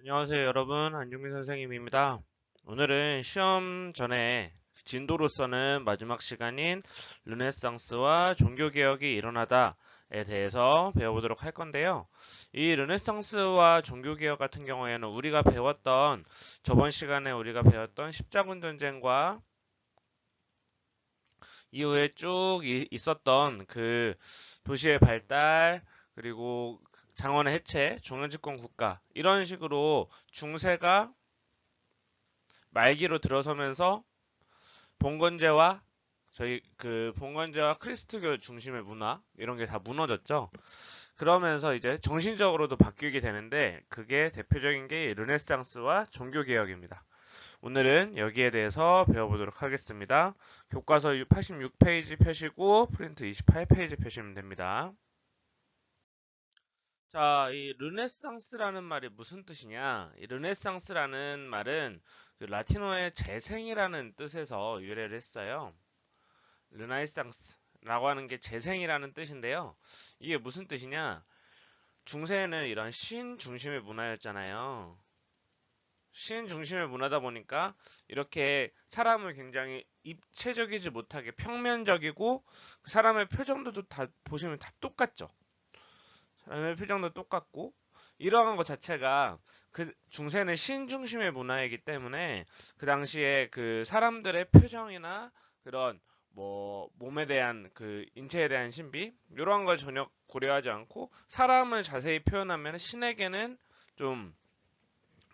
안녕하세요 여러분 안중민 선생님입니다. 오늘은 시험 전에 진도로서는 마지막 시간인 르네상스와 종교개혁이 일어나다에 대해서 배워보도록 할 건데요. 이 르네상스와 종교개혁 같은 경우에는 우리가 배웠던 저번 시간에 우리가 배웠던 십자군 전쟁과 이후에 쭉 이- 있었던 그 도시의 발달 그리고 장원의 해체, 중앙집권 국가 이런 식으로 중세가 말기로 들어서면서 봉건제와 저희 그 봉건제와 크리스트교 중심의 문화 이런 게 다 무너졌죠. 그러면서 이제 정신적으로도 바뀌게 되는데 그게 대표적인 게 르네상스와 종교 개혁입니다. 오늘은 여기에 대해서 배워보도록 하겠습니다. 교과서 86페이지 펴시고 프린트 28페이지 펴시면 됩니다. 자, 이 르네상스라는 말이 무슨 뜻이냐? 이 르네상스라는 말은 그 라틴어의 재생이라는 뜻에서 유래를 했어요. 르나이상스라고 하는 게 재생이라는 뜻인데요. 이게 무슨 뜻이냐? 중세에는 이런 신 중심의 문화였잖아요. 신 중심의 문화다 보니까 이렇게 사람을 굉장히 입체적이지 못하게 평면적이고 그 사람의 표정도 다 보시면 다 똑같죠. 사람의 표정도 똑같고 이러한 것 자체가 그 중세는 신 중심의 문화이기 때문에 그 당시에 그 사람들의 표정이나 그런 뭐 몸에 대한 그 인체에 대한 신비 이러한 걸 전혀 고려하지 않고 사람을 자세히 표현하면 신에게는 좀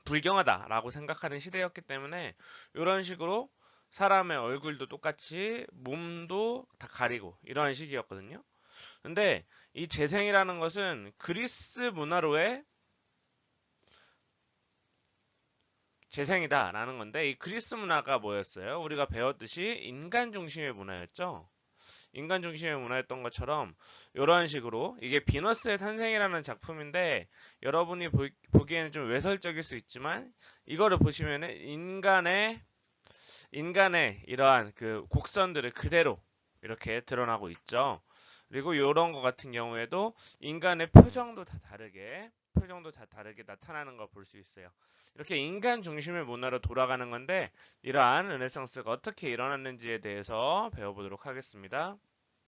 불경하다라고 생각하는 시대였기 때문에 이런 식으로 사람의 얼굴도 똑같이 몸도 다 가리고 이러한 시기였거든요. 근데 이 재생이라는 것은 그리스 문화로의 재생이다 라는 건데 이 그리스 문화가 뭐였어요? 우리가 배웠듯이 인간 중심의 문화였죠. 인간 중심의 문화였던 것처럼 이런 식으로 이게 비너스의 탄생이라는 작품인데 여러분이 보, 보기에는 좀 외설적일 수 있지만 이거를 보시면은 인간의 인간의 이러한 그 곡선들을 그대로 이렇게 드러나고 있죠. 그리고 이런 것 같은 경우에도 인간의 표정도 다 다르게 표정도 다 다르게 나타나는 걸 볼 수 있어요. 이렇게 인간 중심의 문화로 돌아가는 건데 이러한 르네상스가 어떻게 일어났는지에 대해서 배워보도록 하겠습니다.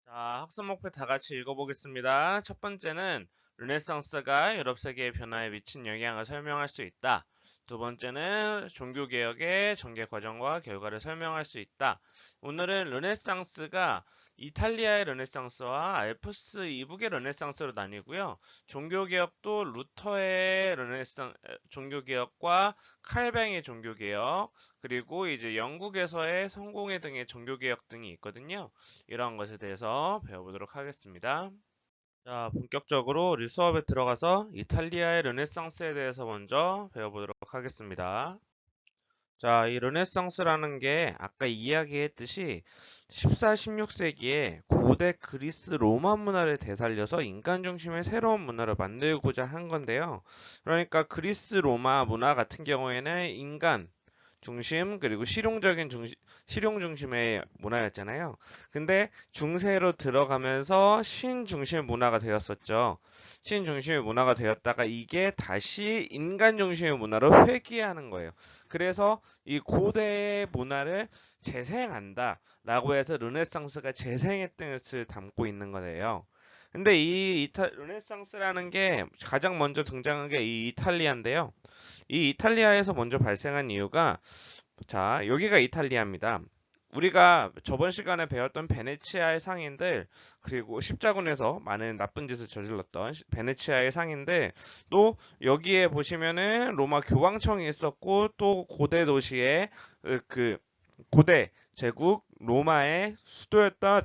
자, 학습 목표 다 같이 읽어보겠습니다. 첫 번째는 르네상스가 유럽 세계의 변화에 미친 영향을 설명할 수 있다. 두 번째는 종교개혁의 전개 과정과 결과를 설명할 수 있다. 오늘은 르네상스가 이탈리아의 르네상스와 알프스 이북의 르네상스로 나뉘고요. 종교개혁도 루터의 르네상 종교개혁과 칼뱅의 종교개혁 그리고 이제 영국에서의 성공회 등의 종교개혁 등이 있거든요. 이러한 것에 대해서 배워보도록 하겠습니다. 자, 본격적으로 우리 수업에 들어가서 이탈리아의 르네상스에 대해서 먼저 배워보도록 하겠습니다. 자, 이 르네상스라는 게 아까 이야기했듯이 14, 16세기에 고대 그리스 로마 문화를 되살려서 인간 중심의 새로운 문화를 만들고자 한 건데요. 그러니까 그리스 로마 문화 같은 경우에는 인간 중심 그리고 실용적인 중심 실용 중심의 문화였잖아요. 근데 중세로 들어가면서 신 중심의 문화가 되었었죠. 신 중심의 문화가 되었다가 이게 다시 인간 중심의 문화로 회귀하는 거예요. 그래서 이 고대의 문화를 재생한다 라고 해서 르네상스가 재생의 뜻을 담고 있는 거예요. 근데 이 이타, 르네상스라는 게 가장 먼저 등장한 게 이 이탈리아인데요. 이 이탈리아에서 먼저 발생한 이유가 자, 여기가 이탈리아입니다. 우리가 저번 시간에 배웠던 베네치아의 상인들 그리고 십자군에서 많은 나쁜 짓을 저질렀던 시- 베네치아의 상인들 또 여기에 보시면은 로마 교황청이 있었고 또 고대 도시의 으, 그 고대 제국 로마의 수도였던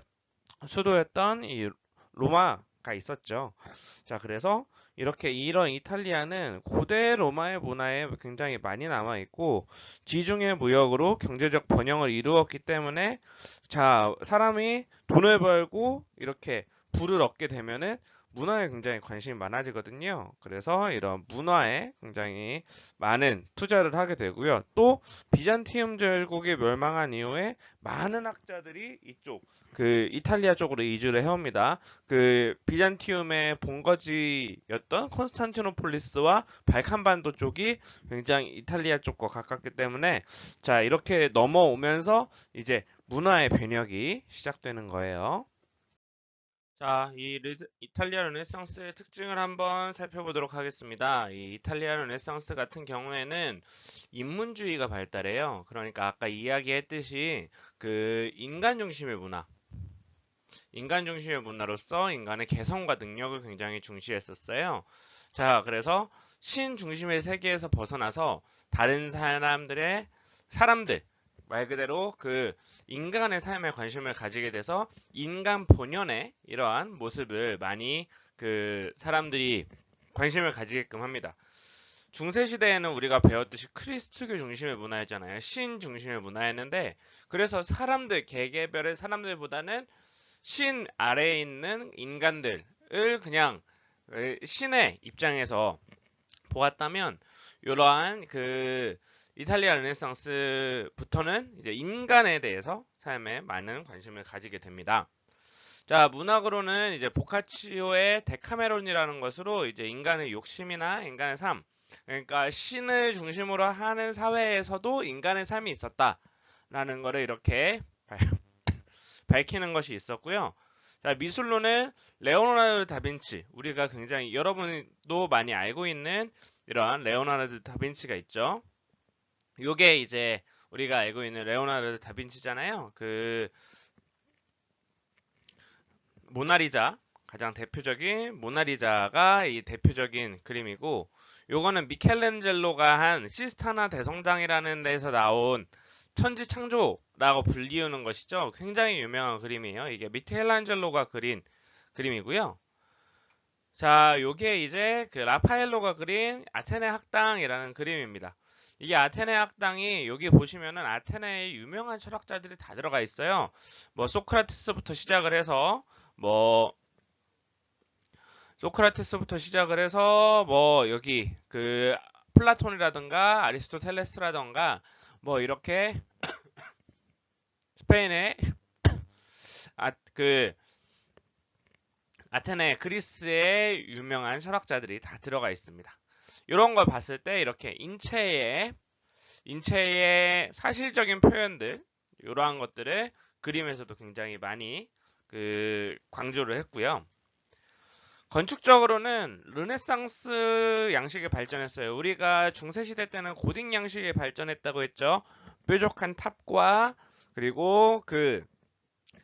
수도였던 이 로마가 있었죠. 자, 그래서 이렇게 이런 이탈리아는 고대 로마의 문화에 굉장히 많이 남아 있고 지중해 무역으로 경제적 번영을 이루었기 때문에 자, 사람이 돈을 벌고 이렇게 부를 얻게 되면은 문화에 굉장히 관심이 많아지거든요. 그래서 이런 문화에 굉장히 많은 투자를 하게 되고요. 또 비잔티움 제국이 멸망한 이후에 많은 학자들이 이쪽 그 이탈리아 쪽으로 이주를 해옵니다. 그 비잔티움의 본거지였던 콘스탄티노폴리스와 발칸반도 쪽이 굉장히 이탈리아 쪽과 가깝기 때문에 자 이렇게 넘어오면서 이제 문화의 변혁이 시작되는 거예요. 자, 이 르- 이탈리아 르네상스의 특징을 한번 살펴보도록 하겠습니다. 이 이탈리아 르네상스 같은 경우에는 인문주의가 발달해요. 그러니까 아까 이야기했듯이 그 인간 중심의 문화, 인간 중심의 문화로서 인간의 개성과 능력을 굉장히 중시했었어요. 자, 그래서 신 중심의 세계에서 벗어나서 다른 사람들의 사람들 말 그대로 그 인간의 삶에 관심을 가지게 돼서 인간 본연의 이러한 모습을 많이 그 사람들이 관심을 가지게끔 합니다. 중세 시대에는 우리가 배웠듯이 크리스트교 중심의 문화였잖아요. 신 중심의 문화였는데 그래서 사람들 개개별의 사람들보다는 신 아래에 있는 인간들을 그냥 에, 신의 입장에서 보았다면 이러한 그 이탈리아 르네상스부터는 이제 인간에 대해서 삶에 많은 관심을 가지게 됩니다. 자, 문학으로는 이제 보카치오의 데카메론이라는 것으로 이제 인간의 욕심이나 인간의 삶, 그러니까 신을 중심으로 하는 사회에서도 인간의 삶이 있었다라는 거를 이렇게 발- 밝히는 것이 있었고요. 자, 미술로는 레오나르도 다빈치, 우리가 굉장히 여러분도 많이 알고 있는 이러한 레오나르도 다빈치가 있죠. 요게 이제 우리가 알고 있는 레오나르도 다빈치잖아요. 그 모나리자 가장 대표적인 모나리자가 이 대표적인 그림이고 요거는 미켈란젤로가 한 시스타나 대성당이라는 데서 나온 천지 창조라고 불리우는 것이죠. 굉장히 유명한 그림이에요. 이게 미켈란젤로가 그린 그림이고요. 자, 요게 이제 그 라파엘로가 그린 아테네 학당이라는 그림입니다. 이게 아테네 학당이 여기 보시면은 아테네의 유명한 철학자들이 다 들어가 있어요. 뭐 소크라테스부터 시작을 해서 뭐 소크라테스부터 시작을 해서 뭐 여기 그 플라톤이라든가 아리스토텔레스라든가 뭐 이렇게 스페인의 아그 아테네 그리스의 유명한 철학자들이 다 들어가 있습니다. 이런 걸 봤을 때 이렇게 인체의 인체의 사실적인 표현들 이러한 것들을 그림에서도 굉장히 많이 그 강조를 했고요. 건축적으로는 르네상스 양식이 발전했어요. 우리가 중세 시대 때는 고딕 양식이 발전했다고 했죠. 뾰족한 탑과 그리고 그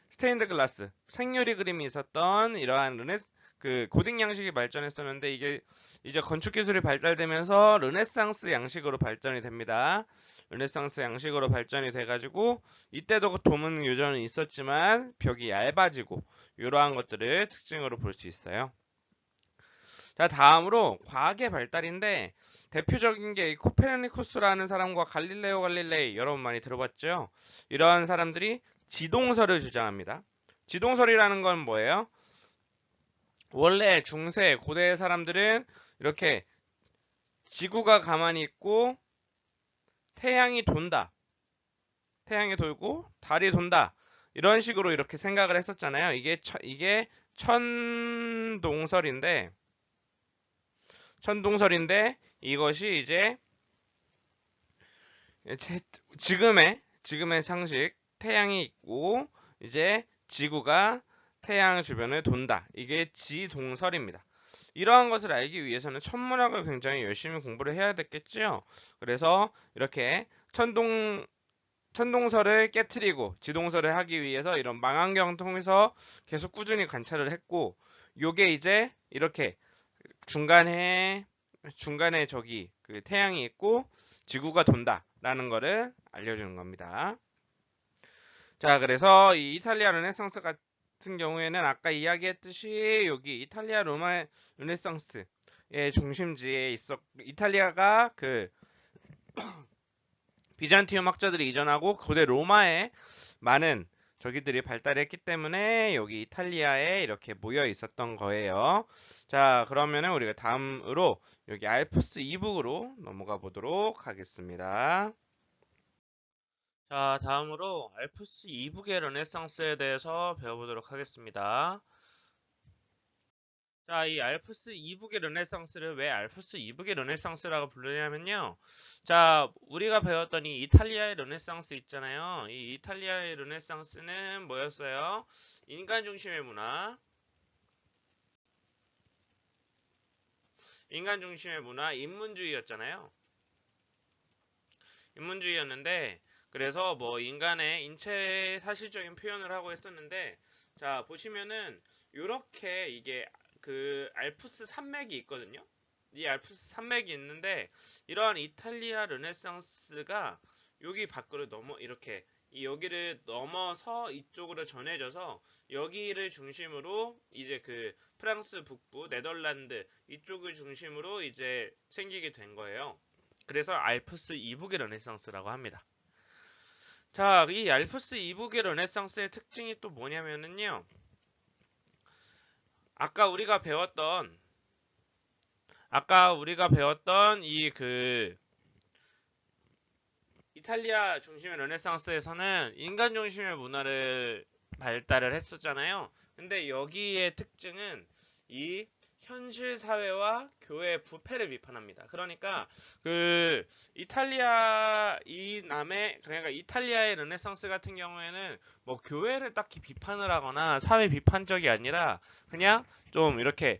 스테인드 글라스 생유리 그림이 있었던 이러한 르네 그 고딕 양식이 발전했었는데 이게 이제 건축 기술이 발달되면서 르네상스 양식으로 발전이 됩니다. 르네상스 양식으로 발전이 돼가지고 이때도 그 도문 유전은 있었지만 벽이 얇아지고 이러한 것들을 특징으로 볼 수 있어요. 자 다음으로 과학의 발달인데 대표적인 게이 코페르니쿠스라는 사람과 갈릴레오 갈릴레이 여러분 많이 들어봤죠? 이러한 사람들이 지동설을 주장합니다. 지동설이라는 건 뭐예요? 원래 중세 고대 사람들은 이렇게 지구가 가만히 있고 태양이 돈다. 태양이 돌고 달이 돈다. 이런 식으로 이렇게 생각을 했었잖아요. 이게 처- 이게 천동설인데 천동설인데 이것이 이제 제- 지금의 지금의 상식 태양이 있고 이제 지구가 태양 주변을 돈다. 이게 지동설입니다. 이러한 것을 알기 위해서는 천문학을 굉장히 열심히 공부를 해야 됐겠죠. 그래서 이렇게 천동 천동설을 깨트리고 지동설을 하기 위해서 이런 망원경 통해서 계속 꾸준히 관찰을 했고 요게 이제 이렇게 중간에 중간에 저기 그 태양이 있고 지구가 돈다라는 거를 알려주는 겁니다. 자, 그래서 이 이탈리아 르네상스 같은 경우에는 아까 이야기했듯이 여기 이탈리아 로마 르네상스의 중심지에 있었 이탈리아가 그 비잔티움 학자들이 이전하고 고대 로마에 많은 저기들이 발달했기 때문에 여기 이탈리아에 이렇게 모여 있었던 거예요. 자, 그러면은 우리가 다음으로 여기 알프스 이북으로 넘어가 보도록 하겠습니다. 자, 다음으로 알프스 이북의 르네상스에 대해서 배워보도록 하겠습니다. 자, 이 알프스 이북의 르네상스를 왜 알프스 이북의 르네상스라고 부르냐면요. 자, 우리가 배웠던 이 이탈리아의 르네상스 있잖아요. 이 이탈리아의 르네상스는 뭐였어요? 인간 중심의 문화. 인간 중심의 문화, 인문주의였잖아요. 인문주의였는데, 그래서 뭐 인간의 인체 사실적인 표현을 하고 했었는데, 자, 보시면은, 요렇게 이게 그 알프스 산맥이 있거든요. 이 알프스 산맥이 있는데 이러한 이탈리아 르네상스가 여기 밖으로 넘어 이렇게 이 여기를 넘어서 이쪽으로 전해져서 여기를 중심으로 이제 그 프랑스 북부 네덜란드 이쪽을 중심으로 이제 생기게 된 거예요. 그래서 알프스 이북의 르네상스라고 합니다. 자, 이 알프스 이북의 르네상스의 특징이 또 뭐냐면은요. 아까 우리가 배웠던 아까 우리가 배웠던 이 그 이탈리아 중심의 르네상스에서는 인간 중심의 문화를 발달을 했었잖아요. 근데 여기의 특징은 이 현실 사회와 교회의 부패를 비판합니다. 그러니까 그 이탈리아 이 남의 그러니까 이탈리아의 르네상스 같은 경우에는 뭐 교회를 딱히 비판을 하거나 사회 비판적이 아니라 그냥 좀 이렇게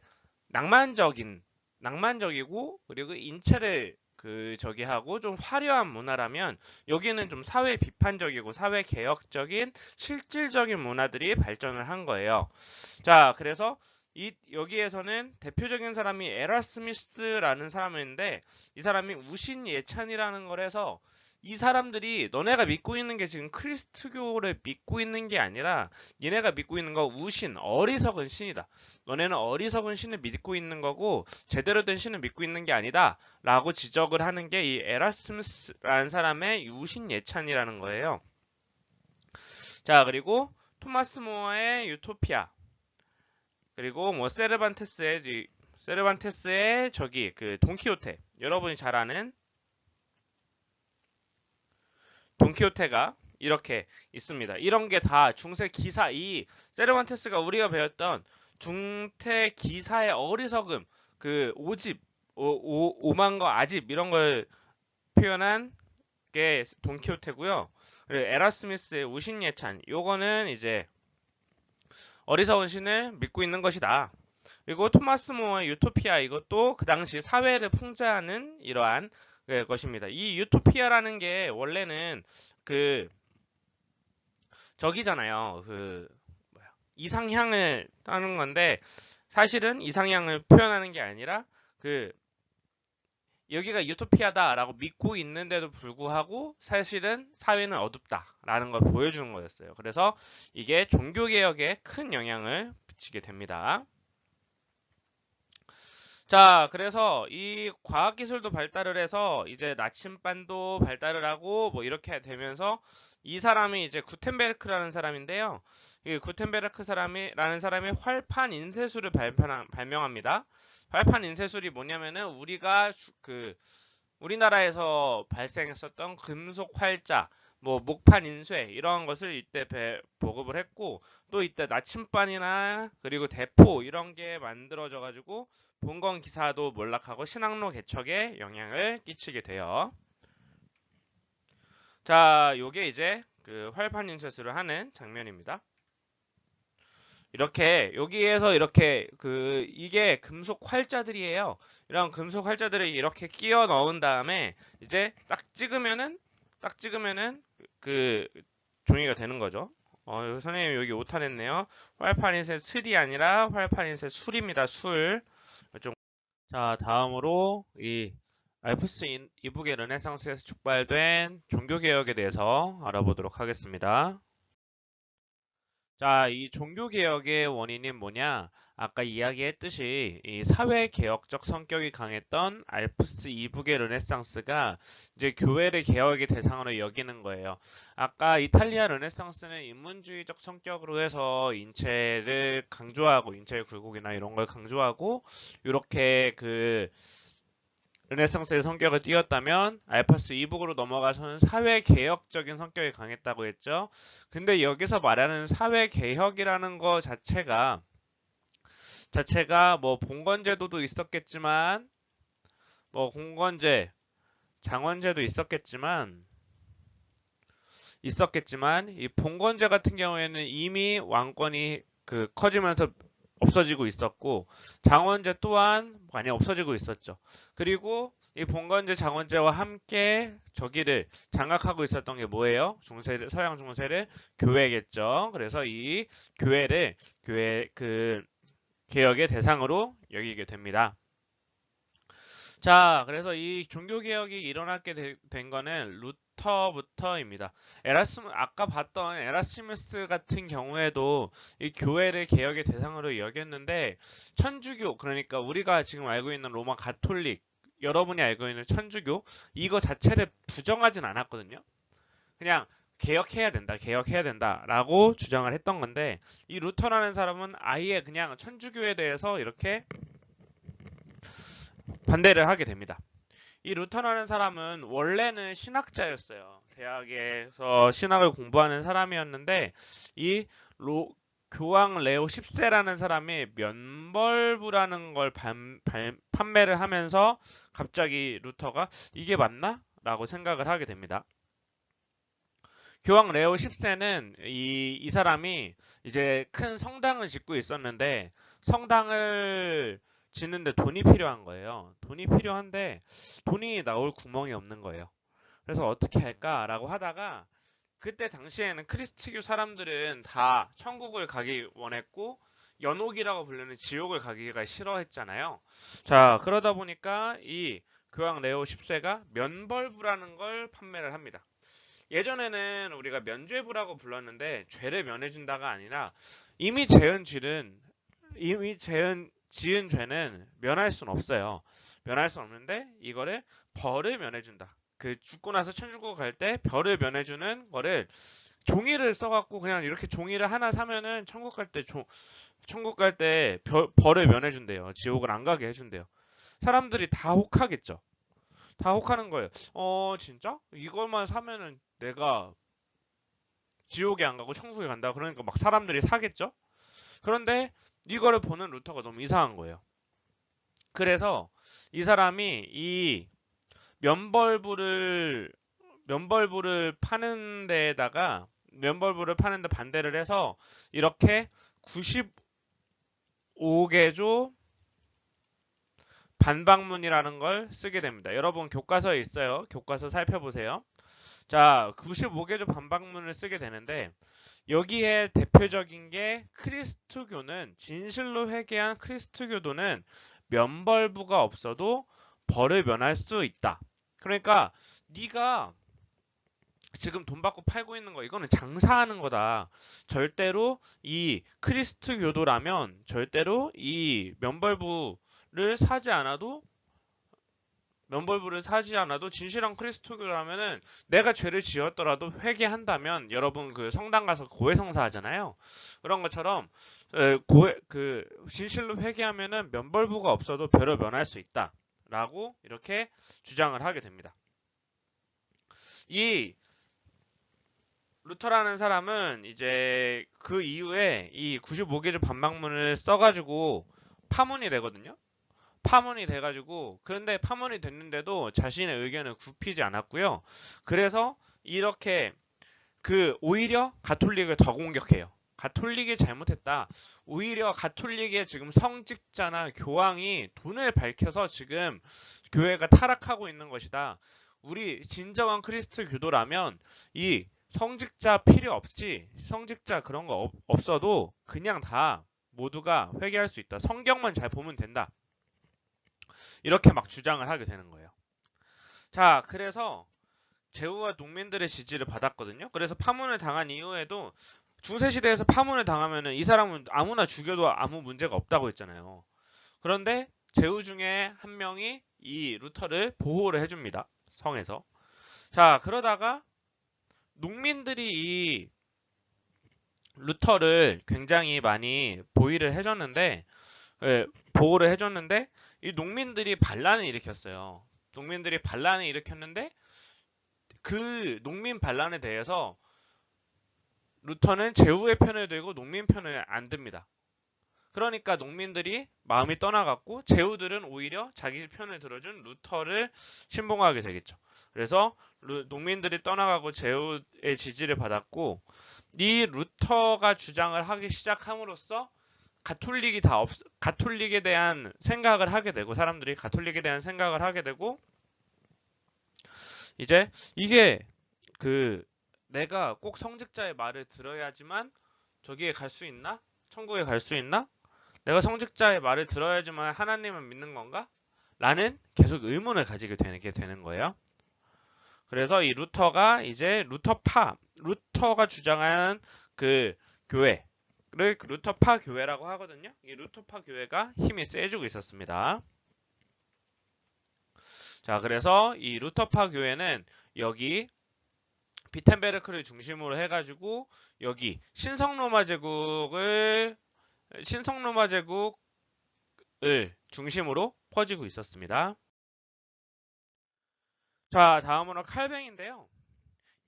낭만적인 낭만적이고 그리고 인체를 그 저기 하고 좀 화려한 문화라면 여기는 좀 사회 비판적이고 사회 개혁적인 실질적인 문화들이 발전을 한 거예요. 자, 그래서 이 여기에서는 대표적인 사람이 에라 스미스라는 사람인데 이 사람이 우신 예찬이라는 걸 해서 이 사람들이 너네가 믿고 있는 게 지금 크리스트교를 믿고 있는 게 아니라 얘네가 믿고 있는 거 우신 어리석은 신이다. 너네는 어리석은 신을 믿고 있는 거고 제대로 된 신을 믿고 있는 게 아니다. 라고 지적을 하는 게 이 에라스무스라는 사람의 우신 예찬이라는 거예요. 자 그리고 토마스 모어의 유토피아 그리고 뭐 세르반테스의 세르반테스의 저기 그 돈키호테 여러분이 잘 아는 돈키호테가 이렇게 있습니다. 이런 게 다 중세 기사 이 세르반테스가 우리가 배웠던 중태 기사의 어리석음 그 오집 오, 거 아집 이런 걸 표현한 게 돈키호테고요. 그리고 에라스미스의 우신예찬 요거는 이제 어리석은 신을 믿고 있는 것이다. 그리고 토마스 모어의 유토피아 이것도 그 당시 사회를 풍자하는 이러한 그 것입니다. 이 유토피아라는 게 원래는 그 저기잖아요. 그 뭐야, 이상향을 하는 건데 사실은 이상향을 표현하는 게 아니라 그 여기가 유토피아다라고 믿고 있는데도 불구하고 사실은 사회는 어둡다라는 걸 보여주는 거였어요. 그래서 이게 종교개혁에 큰 영향을 미치게 됩니다. 자, 그래서 이 과학기술도 발달을 해서 이제 나침반도 발달을 하고 뭐 이렇게 되면서 이 사람이 이제 구텐베르크라는 사람인데요. 이 구텐베르크 사람이라는 사람이 활판 인쇄술을 발명합니다. 활판 인쇄술이 뭐냐면은 우리가 그 우리나라에서 발생했었던 금속 활자, 뭐 목판 인쇄 이런 것을 이때 배, 보급을 했고 또 이때 나침반이나 그리고 대포 이런 게 만들어져 가지고 본건 기사도 몰락하고 신항로 개척에 영향을 끼치게 돼요. 자, 요게 이제 그 활판 인쇄술을 하는 장면입니다. 이렇게 여기에서 이렇게 그 이게 금속 활자들이에요. 이런 금속 활자들을 이렇게 끼워 넣은 다음에 이제 딱 찍으면은 딱 찍으면은 그 종이가 되는 거죠. 어, 선생님 여기 오타냈네요. 활판인쇄 술이 아니라 활판인쇄 술입니다. 술. 좀. 자, 다음으로 이 알프스 이북의 르네상스에서 촉발된 종교개혁에 대해서 알아보도록 하겠습니다. 자, 이 종교개혁의 원인이 뭐냐? 아까 이야기했듯이 이 사회개혁적 성격이 강했던 알프스 이북의 르네상스가 이제 교회를 개혁의 대상으로 여기는 거예요. 아까 이탈리아 르네상스는 인문주의적 성격으로 해서 인체를 강조하고 인체의 굴곡이나 이런 걸 강조하고 이렇게 그 르네상스의 성격을 띄었다면 알파스 이북으로 넘어가서는 사회 개혁적인 성격이 강했다고 했죠. 근데 여기서 말하는 사회 개혁이라는 거 자체가 자체가 뭐 봉건제도도 있었겠지만 뭐 공건제, 장원제도 있었겠지만 있었겠지만 이 봉건제 같은 경우에는 이미 왕권이 그 커지면서 없어지고 있었고 장원제 또한 많이 없어지고 있었죠. 그리고 이 봉건제 장원제와 함께 저기를 장악하고 있었던 게 뭐예요? 중세를 서양 중세를 교회겠죠. 그래서 이 교회를 교회 그 개혁의 대상으로 여기게 됩니다. 자, 그래서 이 종교개혁이 일어나게 되, 된 거는 루터 부터입니다. 에라스무, 아까 봤던 에라스무스 같은 경우에도 이 교회를 개혁의 대상으로 여겼는데, 천주교, 그러니까 우리가 지금 알고 있는 로마 가톨릭, 여러분이 알고 있는 천주교, 이거 자체를 부정하진 않았거든요. 그냥 개혁해야 된다, 개혁해야 된다, 라고 주장을 했던 건데, 이 루터라는 사람은 아예 그냥 천주교에 대해서 이렇게 반대를 하게 됩니다. 이 루터라는 사람은 원래는 신학자였어요. 대학에서 신학을 공부하는 사람이었는데, 이 로, 교황 레오 10세라는 사람이 면벌부라는 걸 반, 반, 판매를 하면서 갑자기 루터가 이게 맞나? 라고 생각을 하게 됩니다. 교황 레오 10세는 이, 이 사람이 이제 큰 성당을 짓고 있었는데 성당을 짓는데 돈이 필요한 거예요. 돈이 필요한데 돈이 나올 구멍이 없는 거예요. 그래서 어떻게 할까라고 하다가 그때 당시에는 크리스트교 사람들은 다 천국을 가기 원했고 연옥이라고 부르는 지옥을 가기가 싫어했잖아요. 자, 그러다 보니까 이 교황 레오 10세가 면벌부라는 걸 판매를 합니다. 예전에는 우리가 면죄부라고 불렀는데 죄를 면해준다가 아니라 이미 재은 죄는 이미 재은 지은 죄는 면할 수는 없어요. 면할 수 없는데 이거를 벌을 면해준다. 그 죽고 나서 천주국 갈때 별을 면해주는 거를 종이를 써갖고 그냥 이렇게 종이를 하나 사면은 천국 갈 때 천국 갈 때 벌을 면해준대요. 지옥을 안 가게 해준대요. 사람들이 다 혹하겠죠. 다 혹하는 거예요. 어 진짜? 이것만 사면은 내가 지옥에 안 가고 천국에 간다. 그러니까 막 사람들이 사겠죠. 그런데 이거를 보는 루터가 너무 이상한 거예요. 그래서 이 사람이 이 면벌부를 면벌부를 파는 데에다가 면벌부를 파는 데 반대를 해서 이렇게 95개조 반박문이라는 걸 쓰게 됩니다. 여러분 교과서에 있어요. 교과서 살펴보세요. 자, 95개조 반박문을 쓰게 되는데 여기에 대표적인 게 크리스트교는 진실로 회개한 크리스트교도는 면벌부가 없어도 벌을 면할 수 있다. 그러니까 네가 지금 돈 받고 팔고 있는 거 이거는 장사하는 거다. 절대로 이 크리스트교도라면 절대로 이 면벌부를 사지 않아도 면벌부를 사지 않아도 진실한 크리스토교라면은 내가 죄를 지었더라도 회개한다면 여러분 그 성당 가서 고해성사 하잖아요. 그런 것처럼 고해 그 진실로 회개하면은 면벌부가 없어도 별을 면할 수 있다라고 이렇게 주장을 하게 됩니다. 이 루터라는 사람은 이제 그 이후에 이 95개조 반박문을 써가지고 파문이 되거든요. 파문이 돼가지고 그런데 파문이 됐는데도 자신의 의견을 굽히지 않았고요. 그래서 이렇게 그 오히려 가톨릭을 더 공격해요. 가톨릭이 잘못했다. 오히려 가톨릭의 지금 성직자나 교황이 돈을 밝혀서 지금 교회가 타락하고 있는 것이다. 우리 진정한 크리스트 교도라면 이 성직자 필요 없이 성직자 그런 거 없, 없어도 그냥 다 모두가 회개할 수 있다. 성경만 잘 보면 된다. 이렇게 막 주장을 하게 되는 거예요. 자, 그래서 제후가 농민들의 지지를 받았거든요. 그래서 파문을 당한 이후에도 중세 시대에서 파문을 당하면은 이 사람은 아무나 죽여도 아무 문제가 없다고 했잖아요. 그런데 제후 중에 한 명이 이 루터를 보호를 해줍니다. 성에서. 자, 그러다가 농민들이 이 루터를 굉장히 많이 보위를 해줬는데, 예, 보호를 해줬는데, 이 농민들이 반란을 일으켰어요. 농민들이 반란을 일으켰는데, 그 농민 반란에 대해서 루터는 제후의 편을 들고 농민 편을 안 듭니다. 그러니까 농민들이 마음이 떠나갔고 제후들은 오히려 자기 편을 들어준 루터를 신봉하게 되겠죠. 그래서 루, 농민들이 떠나가고 제후의 지지를 받았고 이 루터가 주장을 하기 시작함으로써 가톨릭이 다 없, 가톨릭에 대한 생각을 하게 되고 사람들이 가톨릭에 대한 생각을 하게 되고 이제 이게 그 내가 꼭 성직자의 말을 들어야지만 저기에 갈 수 있나? 천국에 갈 수 있나? 내가 성직자의 말을 들어야지만 하나님을 믿는 건가? 라는 계속 의문을 가지게 되게 되는 거예요. 그래서 이 루터가 이제 루터파, 루터가 주장하는 그 교회 를 루터파 교회라고 하거든요. 이 루터파 교회가 힘이 세지고 있었습니다. 자, 그래서 이 루터파 교회는 여기 비텐베르크를 중심으로 해가지고 여기 신성로마 제국을 신성로마 제국을 중심으로 퍼지고 있었습니다. 자, 다음으로 칼뱅인데요.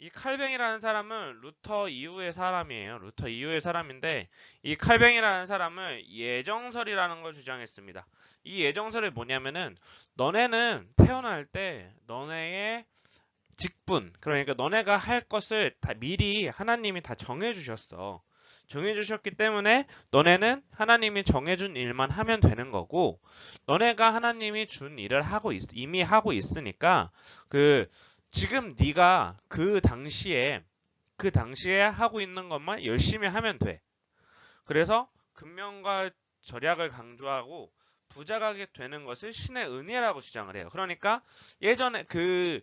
이 칼뱅이라는 사람은 루터 이후의 사람이에요. 루터 이후의 사람인데 이 칼뱅이라는 사람은 예정설이라는 걸 주장했습니다. 이 예정설이 뭐냐면은 너네는 태어날 때 너네의 직분 그러니까 너네가 할 것을 다 미리 하나님이 다 정해 주셨어. 정해 주셨기 때문에 너네는 하나님이 정해준 일만 하면 되는 거고 너네가 하나님이 준 일을 하고 있, 이미 하고 있으니까 그 지금 네가 그 당시에 그 당시에 하고 있는 것만 열심히 하면 돼. 그래서 근면과 절약을 강조하고 부자가 되는 것을 신의 은혜라고 주장을 해요. 그러니까 예전에 그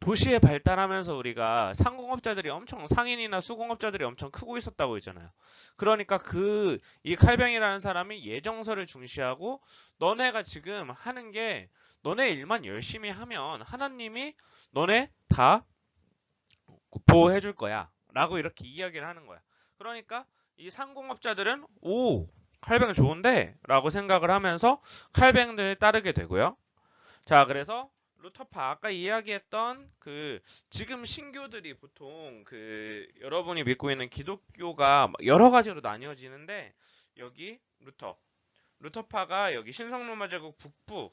도시에 발달하면서 우리가 상공업자들이 엄청 상인이나 수공업자들이 엄청 크고 있었다고 했잖아요. 그러니까 그 이 칼뱅이라는 사람이 예정서를 중시하고 너네가 지금 하는 게 너네 일만 열심히 하면 하나님이 너네 다 보호해 줄 거야. 라고 이렇게 이야기를 하는 거야. 그러니까 이 상공업자들은 오 칼뱅 좋은데 라고 생각을 하면서 칼뱅들을 따르게 되고요. 자 그래서 루터파 아까 이야기했던 그 지금 신교들이 보통 그 여러분이 믿고 있는 기독교가 여러 가지로 나뉘어지는데 여기 루터 루터파가 여기 신성로마 제국 북부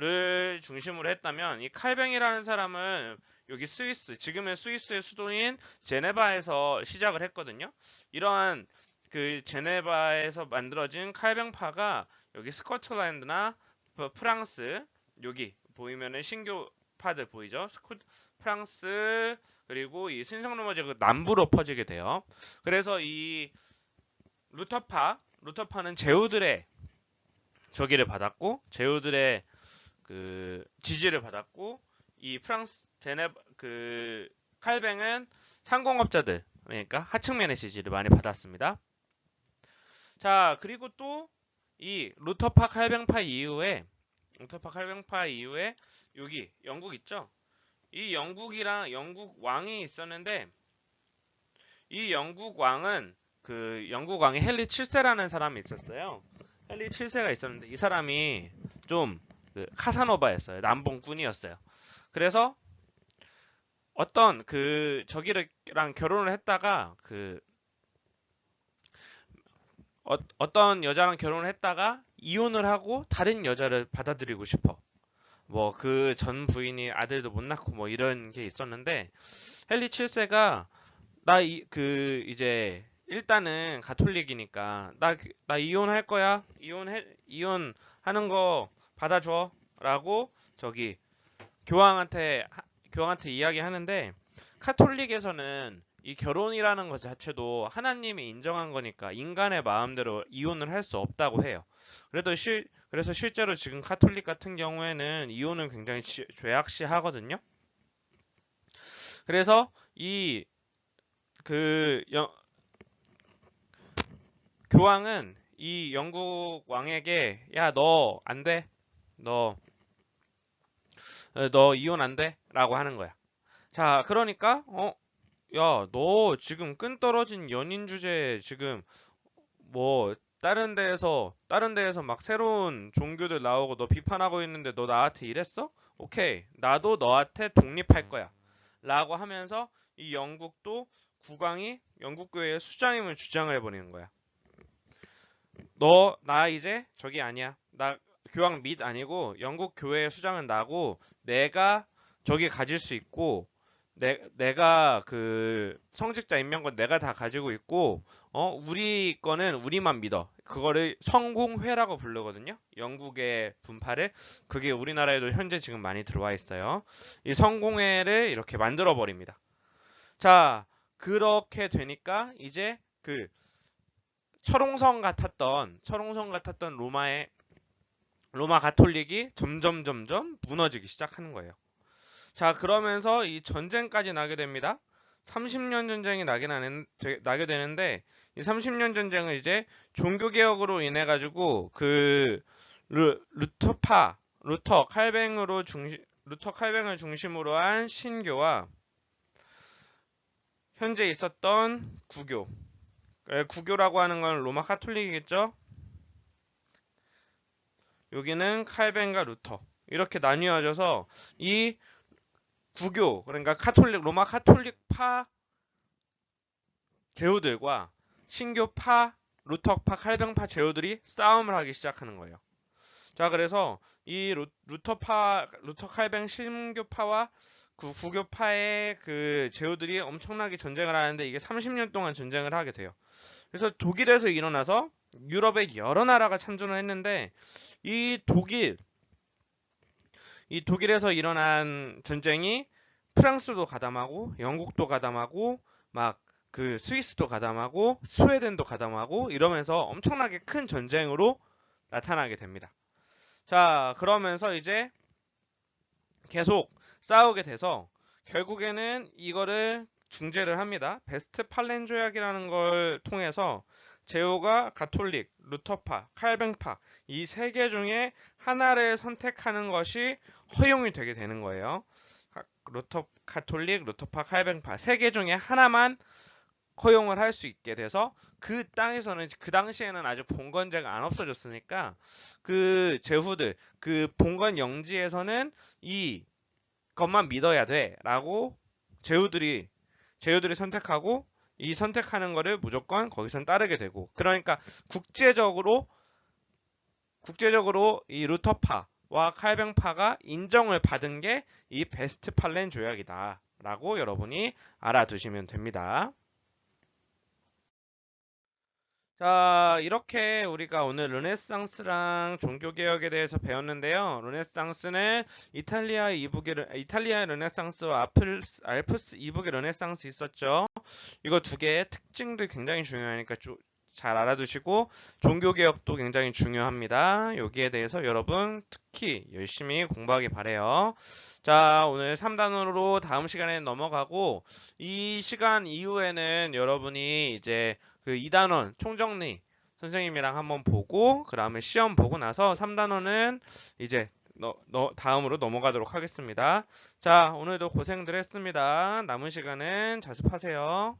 를 중심으로 했다면 이 칼뱅이라는 사람은 여기 스위스 지금의 스위스의 수도인 제네바에서 시작을 했거든요. 이러한 그 제네바에서 만들어진 칼뱅파가 여기 스코틀랜드나 프랑스 여기 보이면은 신교파들 보이죠? 스코 프랑스 그리고 이 신성로마 제국 남부로 퍼지게 돼요. 그래서 이 루터파 루터파는 제후들의 저기를 받았고 제후들의 그 지지를 받았고 이 프랑스 제네 그 칼뱅은 상공업자들 그러니까 하층면의 지지를 많이 받았습니다. 자 그리고 또 이 루터파 칼뱅파 이후에 웅터파 칼뱅파 이후에 여기 영국 있죠? 이 영국이랑 영국 왕이 있었는데 이 영국 왕은 그 영국 왕이 헨리 7세라는 사람이 있었어요. 헨리 7세가 있었는데 이 사람이 좀 그 카사노바였어요. 남봉꾼이었어요. 그래서 어떤 그 저기랑 결혼을 했다가 그 어, 떤 여자랑 결혼을 했다가 이혼을 하고 다른 여자를 받아들이고 싶어. 뭐 그 전 부인이 아들도 못 낳고 뭐 이런 게 있었는데 헨리 7세가 나 그 이제 일단은 가톨릭이니까 나 나 이혼할 거야. 이혼해 이혼하는 거 받아줘 라고 저기 교황한테 교황한테 이야기하는데 카톨릭에서는 이 결혼이라는 것 자체도 하나님이 인정한 거니까 인간의 마음대로 이혼을 할 수 없다고 해요. 그래도 실, 그래서 실제로 지금 카톨릭 같은 경우에는 이혼은 굉장히 죄악시 하거든요. 그래서 이, 그, 교황은 이 영국 왕에게 야 너 안 돼. 너 어, 너 이혼 안 돼. 라고 하는 거야. 자, 그러니까 어, 야, 너 지금 끈 떨어진 연인 주제에 지금 뭐 다른 데에서 다른 데에서 막 새로운 종교들 나오고 너 비판하고 있는데 너 나한테 이랬어? 오케이. 나도 너한테 독립할 거야. 라고 하면서 이 영국도 국왕이 영국 교회의 수장임을 주장을 해버리는 거야. 너 나 이제 저기 아니야. 나 교황 및 아니고 영국 교회의 수장은 나고 내가 저기 가질 수 있고 내, 내가 그 성직자 임명권 내가 다 가지고 있고 어 우리 거는 우리만 믿어. 그거를 성공회라고 부르거든요. 영국의 분파를 그게 우리나라에도 현재 지금 많이 들어와 있어요. 이 성공회를 이렇게 만들어 버립니다. 자, 그렇게 되니까 이제 그 철옹성 같았던 철옹성 같았던 로마의 로마 가톨릭이 점점 점점 무너지기 시작하는 거예요. 자, 그러면서 이 전쟁까지 나게 됩니다. 30년 전쟁이 나게, 나는, 나게 되는데 이 30년 전쟁은 이제 종교 개혁으로 인해 가지고 그 루, 루터파 루터 칼뱅으로 중심 루터 칼뱅을 중심으로 한 신교와 현재 있었던 구교 에, 구교라고 하는 건 로마 카톨릭이겠죠? 여기는 칼뱅과 루터 이렇게 나뉘어져서 이 구교 그러니까 카톨릭 로마 카톨릭파 제후들과 신교파 루터파 칼뱅파 제후들이 싸움을 하기 시작하는 거예요. 자 그래서 이 루, 루터파 루터 칼뱅 신교파와 그 구교파의 그 제후들이 엄청나게 전쟁을 하는데 이게 30년 동안 전쟁을 하게 돼요. 그래서 독일에서 일어나서 유럽의 여러 나라가 참전을 했는데 이 독일 이 독일에서 일어난 전쟁이 프랑스도 가담하고 영국도 가담하고 막 그 스위스도 가담하고 스웨덴도 가담하고 이러면서 엄청나게 큰 전쟁으로 나타나게 됩니다. 자, 그러면서 이제 계속 싸우게 돼서 결국에는 이거를 중재를 합니다. 베스트 팔렌 조약이라는 걸 통해서 제후가 가톨릭, 루터파, 칼뱅파 이 세 개 중에 하나를 선택하는 것이 허용이 되게 되는 거예요. 루터 카톨릭, 루터파, 칼뱅파 세 개 중에 하나만 허용을 할 수 있게 돼서 그 땅에서는 그 당시에는 아직 봉건제가 안 없어졌으니까 그 제후들 그 봉건 영지에서는 이 것만 믿어야 돼라고 제후들이 제후들이 선택하고 이 선택하는 거를 무조건 거기선 따르게 되고 그러니까 국제적으로 국제적으로 이 루터파와 칼뱅파가 인정을 받은 게 이 베스트팔렌 조약이다 라고 여러분이 알아두시면 됩니다. 자, 이렇게 우리가 오늘 르네상스랑 종교개혁에 대해서 배웠는데요. 르네상스는 이탈리아 이북의, 이탈리아 르네상스와 아플스, 알프스 이북의 르네상스 있었죠. 이거 두 개의 특징도 굉장히 중요하니까 잘 알아두시고 종교개혁도 굉장히 중요합니다. 여기에 대해서 여러분 특히 열심히 공부하기 바래요. 자, 오늘 3단원으로 다음 시간에 넘어가고 이 시간 이후에는 여러분이 이제 그 2단원 총정리 선생님이랑 한번 보고 그 다음에 시험 보고 나서 3단원은 이제 너, 너, 다음으로 넘어가도록 하겠습니다. 자, 오늘도 고생들 했습니다. 남은 시간은 자습하세요.